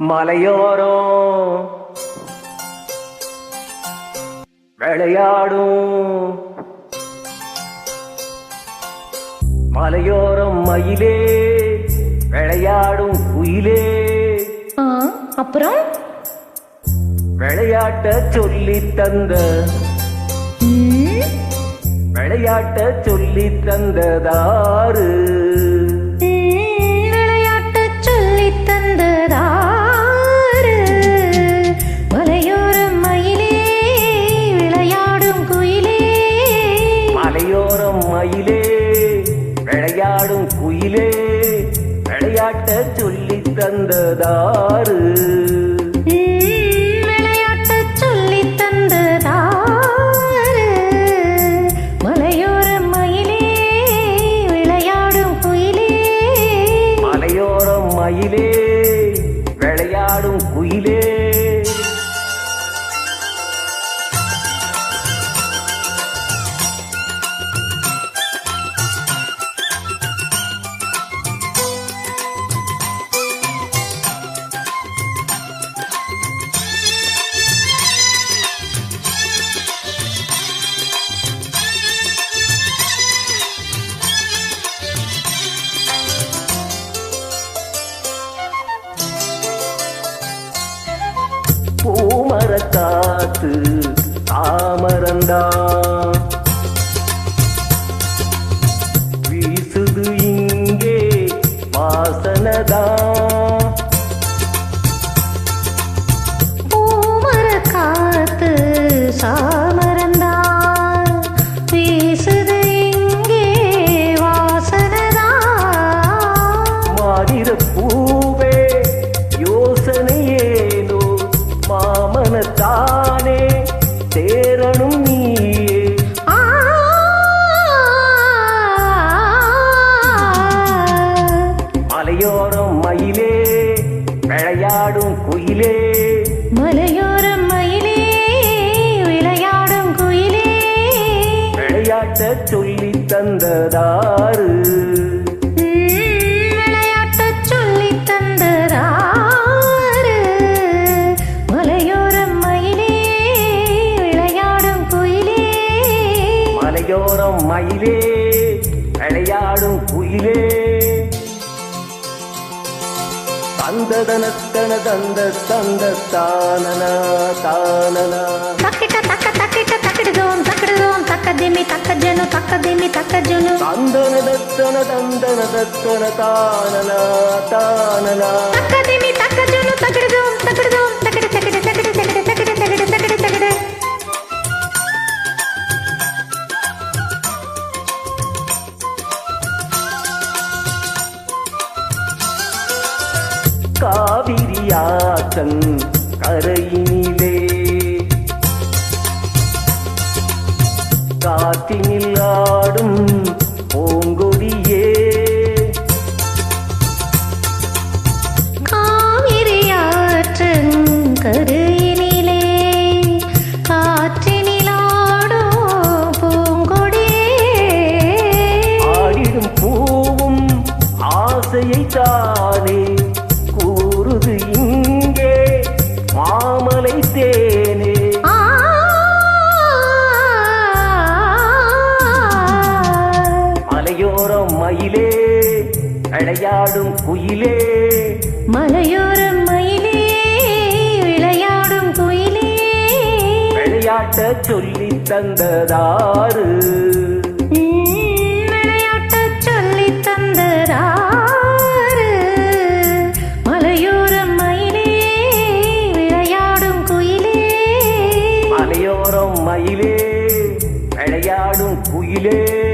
மலையோரம் விளையாடும். மலையோரம் மயிலே விளையாடும் குயிலே. அப்புறம்? விளையாட்ட சொல்லி தந்த. விளையாட்ட சொல்லி தந்ததாரு வாயிலே விளையாடும் குயிலே விளையாட்ட சொல்லி தந்ததாறு. விளையாட்ட சொல்லி தந்ததாறு. மலையோர மயிலே விளையாடும் குயிலே. மயிலே பூமரக்காத்து தாமரந்தான் சொல்லி தந்ததாரு ம், விளையாட்டச் சொல்லித் தந்ததாரு. மலையோர மயிலே விளையாடும் குயிலே. மலையோரம் மயிலே விளையாடும் குயிலே. தந்ததனத்தன தந்த தந்த தானன தானன. தக்கிட்ட தக்க தக்கிட்ட தக்கிடுதோம் தக்கிடுதோம் தக்க திமி தக்க ஜனு தக்க திமி தக்க ஜனு தந்தனதத்தன தந்தனதத்தன தானன தானன தக்க திமி தக்க ஜனு தக்கிடுதோம் தக்கிடுதோம் தக்கிடு தக்கிடு தக்கிடு தக்கிடு தக்கிடு தக்கிடு தக்கிடு காற்றினில் ஆடும் பூங்கொடியே. கரையினிலே காற்றினிலாடோ பூங்கொடியே. ஆடிடும் பூவும் ஆசையை தானே கூறுது இங்கே மாமலை தேனே வாயிலே அழையாடும் குயிலே. மலையோரம் மயிலே விளையாடும் குயிலே. விளையாட்ட சொல்லி தந்ததாறு. விளையாட்ட சொல்லி தந்ததாறு. மலையோரம் மயிலே விளையாடும் குயிலே. மலையோரம் மயிலே விளையாடும் குயிலே.